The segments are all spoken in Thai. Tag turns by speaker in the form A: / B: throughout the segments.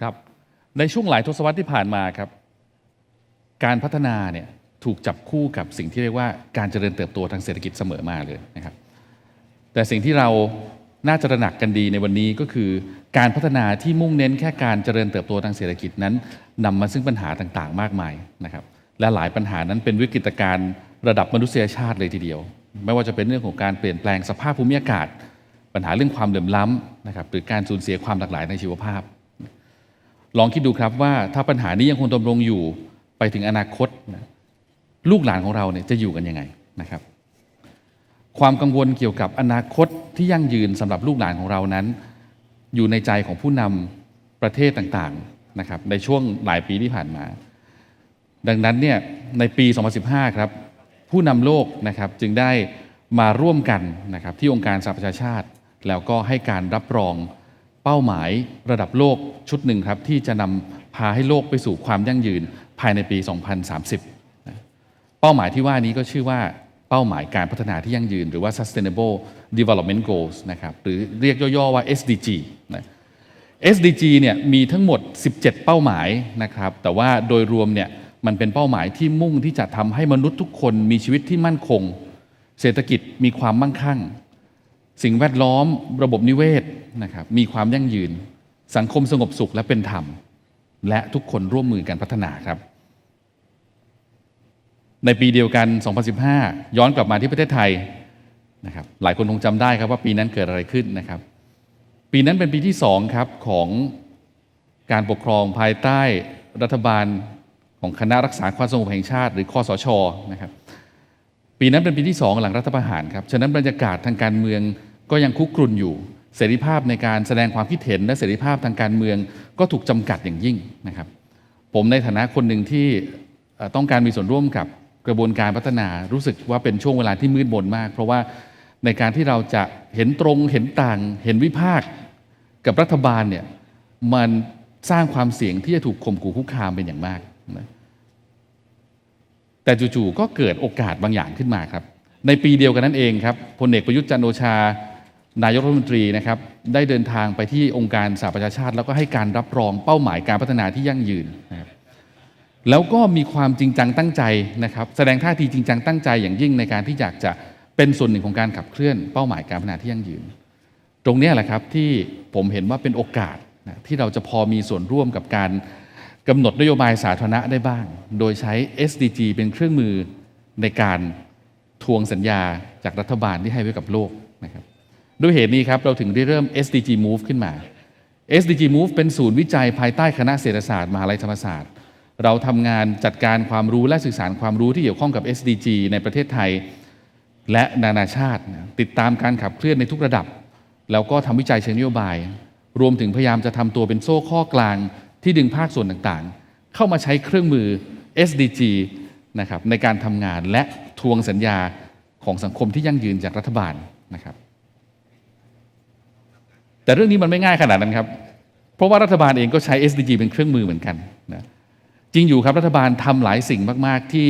A: ครับในช่วงหลายทศวรรษที่ผ่านมาครับ การพัฒนาเนี่ยถูกจับคู่กับสิ่งที่เรียกว่าการเจริญเติบโตทางเศรษฐกิจเสมอมาเลยนะครับ แต่สิ่งที่เราน่าจะตระหนักกันดีในวันนี้ก็คือ การพัฒนาที่มุ่งเน้นแค่การเจริญเติบโตทางเศรษฐกิจนั้นนำมาซึ่งปัญหาต่างๆ มากมายนะครับ และหลายปัญหานั้นเป็นวิกฤตการณ์ระดับมนุษยชาติเลยทีเดียว ไม่ว่าจะเป็นเรื่องของการเปลี่ยนแปลงสภาพภูมิอากาศ ปัญหาเรื่องความเหลื่อมล้ำนะครับหรือการสูญเสียความหลากหลายในชีวภาพ ลองคิดดูครับว่าถ้าปัญหานี้ยังคงดำรงอยู่ไปถึงอนาคตนะลูกหลานของเราเนี่ยจะอยู่กันยังไงนะครับ ความกังวลเกี่ยวกับอนาคตที่ยั่งยืนสำหรับลูกหลานของเรานั้น อยู่ในใจของผู้นำประเทศต่างๆนะครับในช่วงหลายปีที่ผ่านมา ดังนั้นเนี่ยในปี 2015 ครับ ผู้นำโลกนะครับจึงได้มาร่วมกันนะครับที่องค์การสหประชาชาติ แล้วก็ให้การรับรอง เป้าหมายระดับโลกชุดหนึ่งครับที่จะนำพาให้โลกไปสู่ความยั่งยืนภายในปี 2030 เป้าหมายที่ว่านี้ก็ชื่อว่าเป้าหมายการพัฒนาที่ยั่งยืน หรือว่า sustainable development goals นะครับหรือเรียกย่อๆว่า SDG นะ SDG เนี่ยมีทั้งหมด 17 เป้าหมายนะครับแต่ว่าโดยรวมเนี่ยมันเป็นเป้าหมายที่มุ่งที่จะทำให้มนุษย์ทุกคนมีชีวิตที่มั่นคง เศรษฐกิจมีความมั่งคั่ง สิ่งแวดล้อมระบบนิเวศนะครับมีความยั่งยืน สังคมสงบสุขและเป็นธรรม และทุกคนร่วมมือกันพัฒนาครับ ในปีเดียวกัน 2015 ย้อนกลับมาที่ประเทศไทยนะครับหลายคนคงจำได้ครับว่าปีนั้นเกิดอะไรขึ้นนะครับ ปีนั้นเป็นปีที่สองครับของการปกครองภายใต้รัฐบาลของคณะรักษาความสงบแห่งชาติ หรือคอสชนะครับ ปีนั้นเป็นปีที่สองหลังรัฐประหารครับ ฉะนั้นบรรยากาศทางการเมืองก็ยังคุกรุ่นอยู่ เสรีภาพในการแสดงความคิดเห็นและเสรีภาพทางการเมืองก็ถูกจำกัดอย่างยิ่งนะครับ ผมในฐานะคนหนึ่งที่ต้องการมีส่วนร่วมกับกระบวนการพัฒนารู้สึกว่าเป็นช่วงเวลาที่มืดมนมาก เพราะว่าในการที่เราจะเห็นตรงเห็นต่างเห็นวิพากษ์กับรัฐบาลเนี่ยมันสร้างความเสี่ยงที่จะถูกข่มขู่คุกคามเป็นอย่างมากนะ แต่จู่ๆก็เกิดโอกาสบางอย่างขึ้นมาครับ ในปีเดียวกันนั่นเองครับพลเอกประยุทธ์จันโอชา นายกรัฐมนตรีนะครับได้เดินทางไปที่องค์การสหประชาชาติ แล้วก็ให้การรับรองเป้าหมายการพัฒนาที่ยั่งยืนนะครับแล้วก็มีความจริงจังตั้งใจนะครับ แสดงท่าทีจริงจังตั้งใจอย่างยิ่งในการที่อยากจะเป็นส่วนหนึ่งของการขับเคลื่อนเป้าหมายการพัฒนาที่ยั่งยืน ตรงนี้แหละครับที่ผมเห็นว่าเป็นโอกาสนะที่เราจะพอมีส่วนร่วมกับการ กำหนดนโยบายสาธารณะได้บ้าง โดยใช้ SDG เป็นเครื่องมือในการทวงสัญญาจากรัฐบาลที่ให้ไว้กับโลกนะครับด้วยเหตุนี้ครับเราถึงได้เริ่ม SDG Move ขึ้นมา SDG Move เป็นศูนย์วิจัยภายใต้คณะเศรษฐศาสตร์มหาลัยธรรมศาสตร์ เราทำงานจัดการความรู้และสื่อสารความรู้ที่เกี่ยวข้องกับ SDG ในประเทศไทย และนานาชาตินะติดตามการขับเคลื่อนในทุกระดับ แล้วก็ทำวิจัยเชิงนโยบาย รวมถึงพยายามจะทำตัวเป็นโซ่ข้อกลาง ที่ดึงภาคส่วนต่างๆ เข้ามาใช้เครื่องมือ SDG นะครับในการทำงานและทวงสัญญาของสังคมที่ยั่งยืนจากรัฐบาลนะครับ แต่เรื่องนี้มันไม่ง่ายขนาดนั้นครับ เพราะว่ารัฐบาลเองก็ใช้ SDG เป็นเครื่องมือเหมือนกันนะจริงอยู่ครับรัฐบาลทำหลายสิ่งมาก ๆ ที่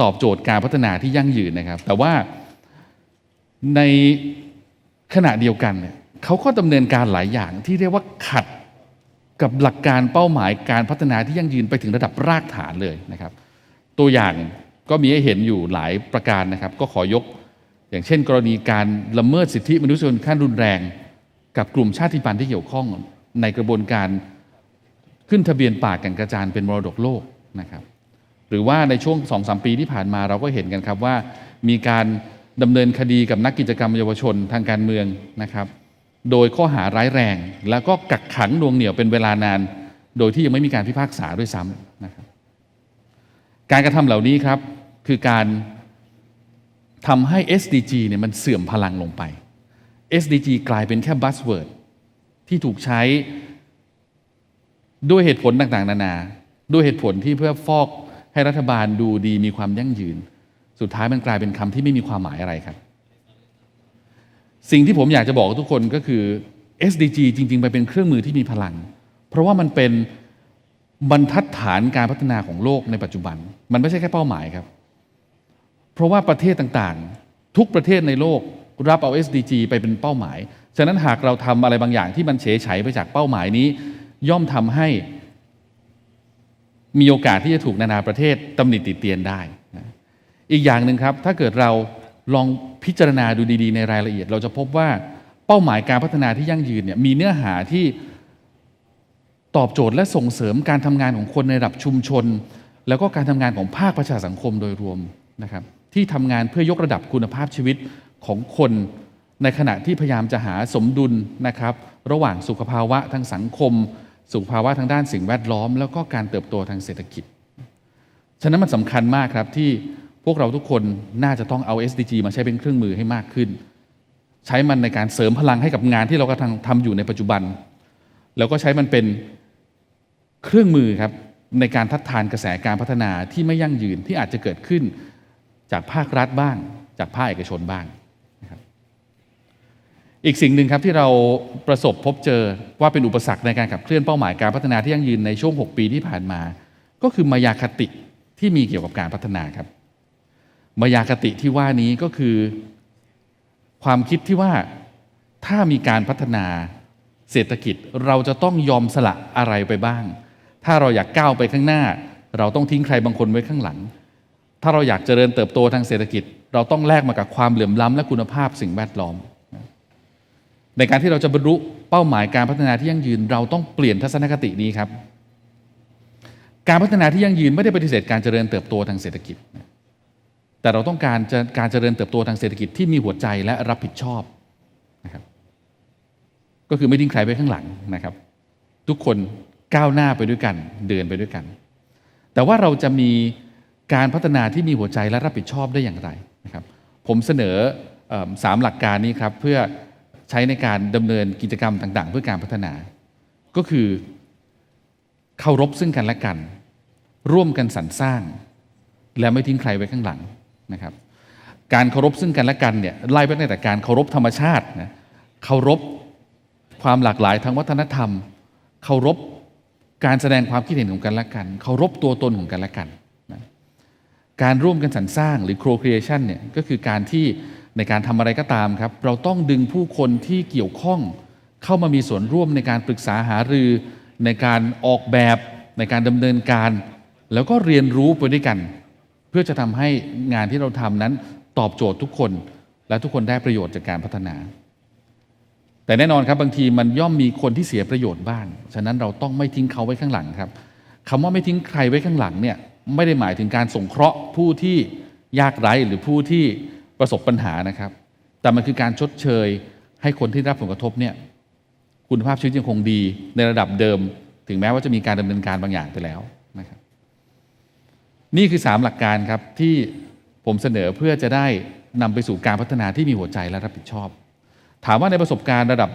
A: ตอบโจทย์การพัฒนาที่ยั่งยืนนะครับ แต่ว่าในขณะเดียวกันเนี่ยเขาก็ดำเนินการหลายอย่างที่เรียกว่าขัด กับหลักการเป้าหมายการพัฒนาที่ยั่งยืนไปถึงระดับรากฐานเลยนะครับ ตัวอย่างก็มีให้เห็นอยู่หลายประการนะครับ ก็ขอยก อย่างเช่น กรณีการละเมิดสิทธิมนุษยชนขั้นรุนแรง กับกลุ่มชาติพันธุ์ที่เกี่ยวข้องในกระบวนการขึ้นทะเบียนป่าแก่งกระจานเป็นมรดกโลกนะครับ หรือว่าในช่วงสองสามปีที่ผ่านมาเราก็เห็นกันครับว่ามีการดำเนินคดีกับนักกิจกรรมเยาวชนทางการเมืองนะครับ โดยข้อหาร้ายแรง แล้วก็กักขังหน่วงเหนี่ยวเป็นเวลานาน โดยที่ยังไม่มีการพิพากษาด้วยซ้ำนะครับการกระทำเหล่านี้ครับคือการทำให้ SDG เนี่ยมันเสื่อมพลังลงไป SDG กลายเป็นแค่บัสเวิร์ดที่ถูกใช้ด้วยเหตุผลต่างๆ นานา ด้วยเหตุผลที่เพื่อฟอกให้รัฐบาลดูดีมีความยั่งยืน สุดท้ายมันกลายเป็นคำที่ไม่มีความหมายอะไรครับ สิ่งที่ผมอยากจะบอกกับทุกคนก็คือ SDG จริง ๆ ไปเป็นเครื่องมือที่มีพลัง เพราะว่ามันเป็นบรรทัดฐานการพัฒนาของโลกในปัจจุบัน มันไม่ใช่แค่เป้าหมายครับ เพราะว่าประเทศต่างๆ ทุกประเทศในโลกรับเอา SDG ไปเป็นเป้าหมาย ฉะนั้นหากเราทำอะไรบางอย่างที่มันเฉยไฉไปจากเป้าหมายนี้ ย่อมทำให้ มีโอกาสที่จะถูกนานาประเทศตำหนิติเตียนได้นะอีกอย่างหนึ่งครับ ถ้าเกิดเรา ลองพิจารณาดูดีๆ ในรายละเอียด เราจะพบว่าเป้าหมายการพัฒนาที่ยั่งยืนเนี่ยมีเนื้อหาที่ตอบโจทย์และส่งเสริมการทำงานของคนในระดับชุมชน แล้วก็การทำงานของภาคประชาสังคมโดยรวมนะครับที่ทำงานเพื่อยกระดับคุณภาพชีวิตของคนในขณะที่พยายามจะหาสมดุลนะครับ ระหว่างสุขภาวะทางสังคม สุขภาวะทางด้านสิ่งแวดล้อม แล้วก็การเติบโตทางเศรษฐกิจ ฉะนั้นมันสำคัญมากครับที่ วกเราทุกคนน่าจะต้องเอา SDG มาใช้เป็นเครื่องมือให้มากขึ้น ใช้มันในการเสริมพลังให้กับงานที่เรากำลังทำอยู่ในปัจจุบัน แล้วก็ใช้มันเป็นเครื่องมือครับในการทัดทานกระแสการพัฒนาที่ไม่ยั่งยืนที่อาจจะเกิดขึ้นจากภาครัฐบ้าง จากภาคเอกชนบ้างนะครับอีกสิ่งหนึ่งครับที่เราประสบพบเจอว่าเป็นอุปสรรคในการขับเคลื่อนเป้าหมายการพัฒนาที่ยั่งยืนในช่วง 6 ปีที่ผ่านมา ก็คือมายาคติที่มีเกี่ยวกับการพัฒนาครับ มายาคติที่ว่านี้ก็คือ ความคิดที่ว่าถ้ามีการพัฒนาเศรษฐกิจเราจะต้องยอมสละอะไรไปบ้าง ถ้าเราอยากก้าวไปข้างหน้า เราต้องทิ้งใครบางคนไว้ข้างหลัง ถ้าเราอยากเจริญเติบโตทางเศรษฐกิจ เราต้องแลกมากับความเหลื่อมล้ำและคุณภาพสิ่งแวดล้อม ในการที่เราจะบรรลุเป้าหมายการพัฒนาที่ยั่งยืน เราต้องเปลี่ยนทัศนคตินี้ครับ การพัฒนาที่ยั่งยืนไม่ได้ปฏิเสธการเจริญเติบโตทางเศรษฐกิจ แต่เราต้องการจะการเจริญเติบโตทางเศรษฐกิจที่มีหัวใจและรับผิดชอบนะครับ ก็คือไม่ทิ้งใครไว้ข้างหลังนะครับ ทุกคนก้าวหน้าไปด้วยกันเดินไปด้วยกัน แต่ว่าเราจะมีการพัฒนาที่มีหัวใจและรับผิดชอบได้อย่างไรนะครับ ผมเสนออสามหลักการนี้ครับเพื่อใช้ในการดำเนินกิจกรรมต่าง ๆ เพื่อการพัฒนา ก็คือเคารพซึ่งกันและกัน ร่วมกันสรรสร้าง และไม่ทิ้งใครไว้ข้างหลัง นะครับการเคารพซึ่งกันและกันเนี่ยไล่ไปตั้งแต่การเคารพธรรมชาตินะเคารพความหลากหลายทางวัฒนธรรม เคารพการแสดงความคิดเห็นของกันและกัน เคารพตัวตนของกันและกันนะการร่วมกันสรรสร้างหรือ co-creation เนี่ยก็คือการที่ในการทำอะไรก็ตามครับ เราต้องดึงผู้คนที่เกี่ยวข้องเข้ามามีส่วนร่วมในการปรึกษาหารือในการออกแบบในการดำเนินการ แล้วก็เรียนรู้ไปด้วยกัน พื่อจะทำให้งานที่เราทำนั้นตอบโจทย์ทุกคน และทุกคนได้ประโยชน์จากการพัฒนา แต่แน่นอนครับบางทีมันย่อมมีคนที่เสียประโยชน์บ้าง ฉะนั้นเราต้องไม่ทิ้งเขาไว้ข้างหลังครับคำว่าไม่ทิ้งใครไว้ข้างหลังเนี่ยไม่ได้หมายถึงการสงเคราะห์ผู้ที่ยากไร้หรือผู้ที่ประสบปัญหานะครับ แต่มันคือการชดเชยให้คนที่รับผลกระทบเนี่ยคุณภาพชีวิตยังคงดีในระดับเดิม ถึงแม้ว่าจะมีการดำเนินการบางอย่างไปแล้ว นี่คือ 3 หลักการครับที่ผมเสนอเพื่อจะได้นำไปสู่การพัฒนาที่มีหัวใจและรับผิดชอบ ถามว่าในประสบการณ์ระดับ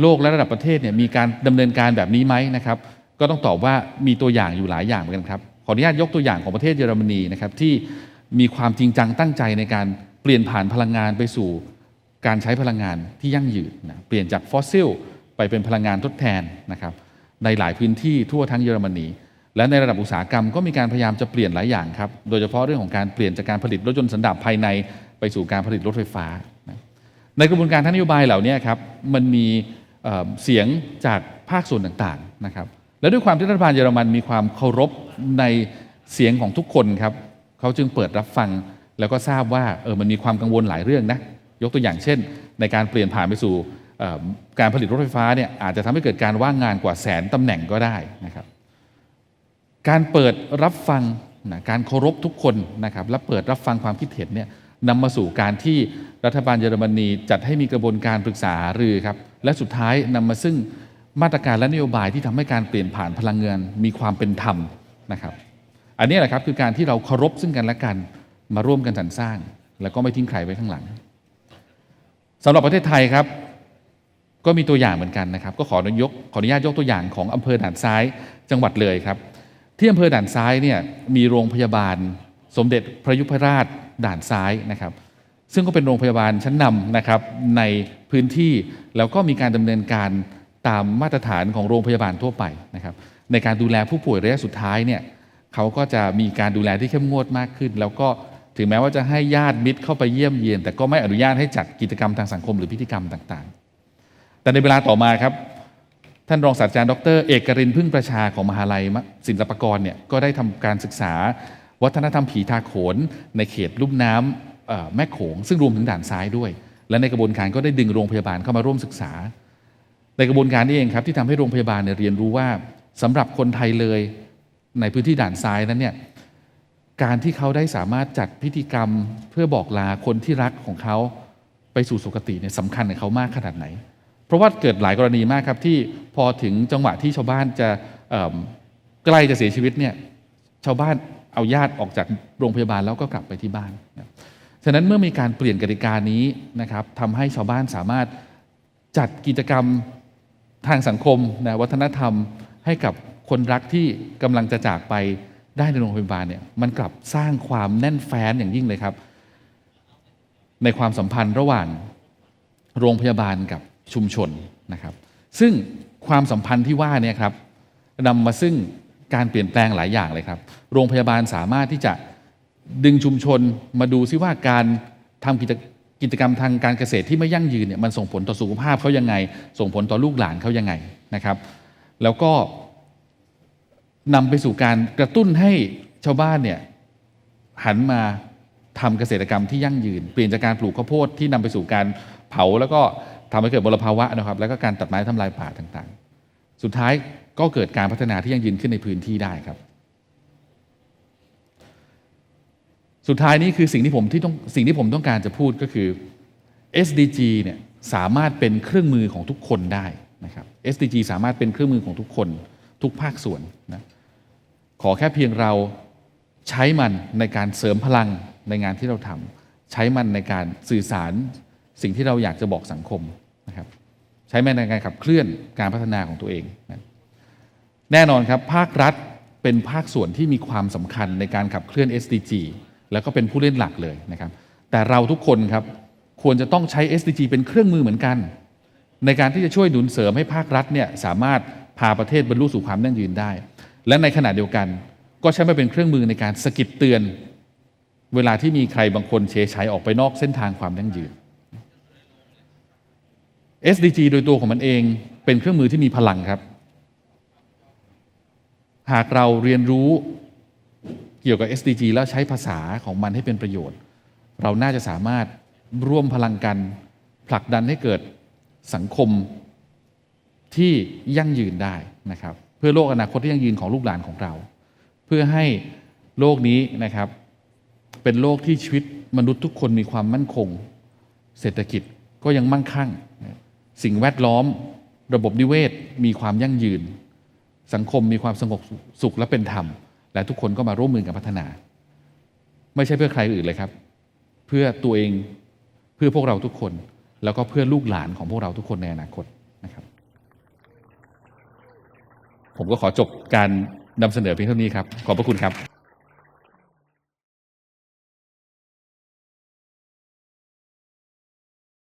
A: โลกและระดับประเทศเนี่ยมีการดำเนินการแบบนี้ไหมนะครับ ก็ต้องตอบว่ามีตัวอย่างอยู่หลายอย่างเหมือนกันครับขออนุญาตยกตัวอย่างของประเทศเยอรมนีนะครับที่มีความจริงจังตั้งใจในการเปลี่ยนผ่านพลังงานไปสู่การใช้พลังงานที่ยั่งยืนนะเปลี่ยนจากฟอสซิลไปเป็นพลังงานทดแทนนะครับในหลายพื้นที่ทั่วทั้งเยอรมนี และในระดับอุตสาหกรรมก็มีการพยายามจะเปลี่ยนหลายอย่างครับ โดยเฉพาะเรื่องของการเปลี่ยนจากการผลิตรถยนต์สันดาปภายในไปสู่การผลิตรถไฟฟ้า ในกระบวนการทางนโยบายเหล่านี้ครับมันมีเสียงจากภาคส่วนต่างๆนะครับ และด้วยความที่รัฐบาลเยอรมันมีความเคารพในเสียงของทุกคนครับเขาจึงเปิดรับฟังแล้วก็ทราบว่าเออมันมีความกังวลหลายเรื่องนะยกตัวอย่างเช่น ในการเปลี่ยนผ่านไปสู่การผลิตรถไฟฟ้าเนี่ยอาจจะทำให้เกิดการว่างงานกว่าแสนตำแหน่งก็ได้นะครับ การเปิดรับฟังนะการเคารพทุกคนนะครับและเปิดรับฟังความคิดเห็นเนี่ยนำมาสู่การที่รัฐบาลเยอรมนีจัดให้มีกระบวนการปรึกษาหรือครับและสุดท้ายนำมาซึ่งมาตรการและนโยบายที่ทำให้การเปลี่ยนผ่านพลังงานมีความเป็นธรรมนะครับ อันนี้แหละครับคือการที่เราเคารพซึ่งกันและกันมาร่วมกันสรรสร้าง แล้วก็ไม่ทิ้งใครไว้ข้างหลังสำหรับประเทศไทยครับ ก็มีตัวอย่างเหมือนกันนะครับ ก็ขออนุยกขออนุญาตยกตัวอย่างของอำเภอด่านซ้ายจังหวัดเลยครับ ที่อำเภอด่านซ้ายเนี่ยมีโรงพยาบาลสมเด็จพระยุพราชด่านซ้ายนะครับ ซึ่งก็เป็นโรงพยาบาลชั้นนำนะครับในพื้นที่แล้วก็มีการดำเนินการตามมาตรฐานของโรงพยาบาลทั่วไปนะครับในการดูแลผู้ป่วยระยะสุดท้ายเนี่ยเขาก็จะมีการดูแลที่เข้มงวดมากขึ้น แล้วก็ถึงแม้ว่าจะให้ญาติมิตรเข้าไปเยี่ยมเยียน แต่ก็ไม่อนุญาตให้จัดกิจกรรมทางสังคมหรือพิธีกรรมต่างๆ แต่ในเวลาต่อมาครับ ท่านรองศาสตราจารย์ดร เอกรินทร์พึ่งประชาของมหาลัยศิลปากรเนี่ยก็ได้ทำการศึกษา วัฒนธรรมผีทาโขน ในเขตลุ่มน้ำเอ่อแม่โขง ซึ่งรวมถึงด่านซ้ายด้วย และในกระบวนการก็ได้ดึงโรงพยาบาลเข้ามาร่วมศึกษา ในกระบวนการนี้เองครับที่ทำให้โรงพยาบาลเนี่ยเรียนรู้ว่าสำหรับคนไทยเลยในพื้นที่ด่านซ้ายนั้นเนี่ยการที่เขาได้สามารถจัดพิธีกรรมเพื่อบอกลาคนที่รักของเขาไปสู่สุคติเนี่ยสำคัญกับเขามากขนาดไหน เพราะว่าเกิดหลายกรณีมากครับที่พอถึงจังหวะที่ชาวบ้านจะใกล้จะเสียชีวิตเนี่ยชาวบ้านเอาญาติออกจากโรงพยาบาลแล้วก็กลับไปที่บ้านฉะนั้นเมื่อมีการเปลี่ยนกติกานี้นะครับทำให้ชาวบ้านสามารถจัดกิจกรรมทางสังคมนะวัฒนธรรมให้กับคนรักที่กำลังจะจากไปได้ในโรงพยาบาลเนี่ยมันกลับสร้างความแน่นแฟ้นอย่างยิ่งเลยครับ ในความสัมพันธ์ระหว่างโรงพยาบาลกับ ชุมชนนะครับ ซึ่งความสัมพันธ์ที่ว่าเนี่ยครับนำมาซึ่งการเปลี่ยนแปลงหลายอย่างเลยครับ โรงพยาบาลสามารถที่จะดึงชุมชนมาดูซิว่าการทำกิจกิจกรรมทางการเกษตรที่ไม่ยั่งยืนเนี่ยมันส่งผลต่อสุขภาพเขายังไง ส่งผลต่อลูกหลานเขายังไงนะครับ แล้วก็นำไปสู่การกระตุ้นให้ชาวบ้านเนี่ยหันมาทำเกษตรกรรมที่ยั่งยืน เปลี่ยนจากการปลูกข้าวโพดที่นำไปสู่การเผาแล้วก็ ทำให้เกิดมลภาวะนะครับ แล้วก็การตัดไม้ทำลายป่าต่างๆ สุดท้ายก็เกิดการพัฒนาที่ยั่งยืนขึ้นในพื้นที่ได้ครับ สุดท้ายนี้คือสิ่งที่ผมที่ต้องสิ่งที่ผมต้องการจะพูดก็คือ SDG เนี่ยสามารถเป็นเครื่องมือของทุกคนได้นะครับ SDG สามารถเป็นเครื่องมือของทุกคนทุกภาคส่วนนะขอแค่เพียงเราใช้มันในการเสริมพลังในงานที่เราทำใช้มันในการสื่อสาร สิ่งที่เราอยากจะบอกสังคมนะครับใช้มันในการขับเคลื่อนการพัฒนาของตัวเองนะแน่นอนครับภาครัฐเป็นภาคส่วนที่มีความสำคัญในการขับเคลื่อน SDG แล้วก็เป็นผู้เล่นหลักเลยนะครับ แต่เราทุกคนครับควรจะต้องใช้ SDG เป็นเครื่องมือเหมือนกัน ในการที่จะช่วยหนุนเสริมให้ภาครัฐเนี่ยสามารถพาประเทศบรรลุสู่ความยั่งยืนได้ และในขณะเดียวกัน ก็ใช้มาเป็นเครื่องมือในการสะกิดเตือน เวลาที่มีใครบางคนเชชัยออกไปนอกเส้นทางความยั่งยืน SDG โดยตัวของมันเองเป็นเครื่องมือที่มีพลังครับ หากเราเรียนรู้เกี่ยวกับ SDG แล้วใช้ภาษาของมันให้เป็นประโยชน์ เราน่าจะสามารถร่วมพลังกัน ผลักดันให้เกิดสังคมที่ยั่งยืนได้นะครับ เพื่อโลกอนาคตที่ยั่งยืนของลูกหลานของเรา เพื่อให้โลกนี้นะครับ เป็นโลกที่ชีวิตมนุษย์ทุกคนมีความมั่นคง เศรษฐกิจก็ยังมั่งคั่ง สิ่งแวดล้อม ระบบนิเวศ มีความยั่งยืน สังคมมีความสงบสุขและเป็นธรรม และทุกคนก็มาร่วมมือกันพัฒนา ไม่ใช่เพื่อใครอื่นเลยครับ เพื่อตัวเองเพื่อพวกเราทุกคน แล้วก็เพื่อลูกหลานของพวกเราทุกคนในอนาคตนะครับ ผมก็ขอจบการนำเสนอเพียงเท่านี้ครับ ขอบพระคุณครับ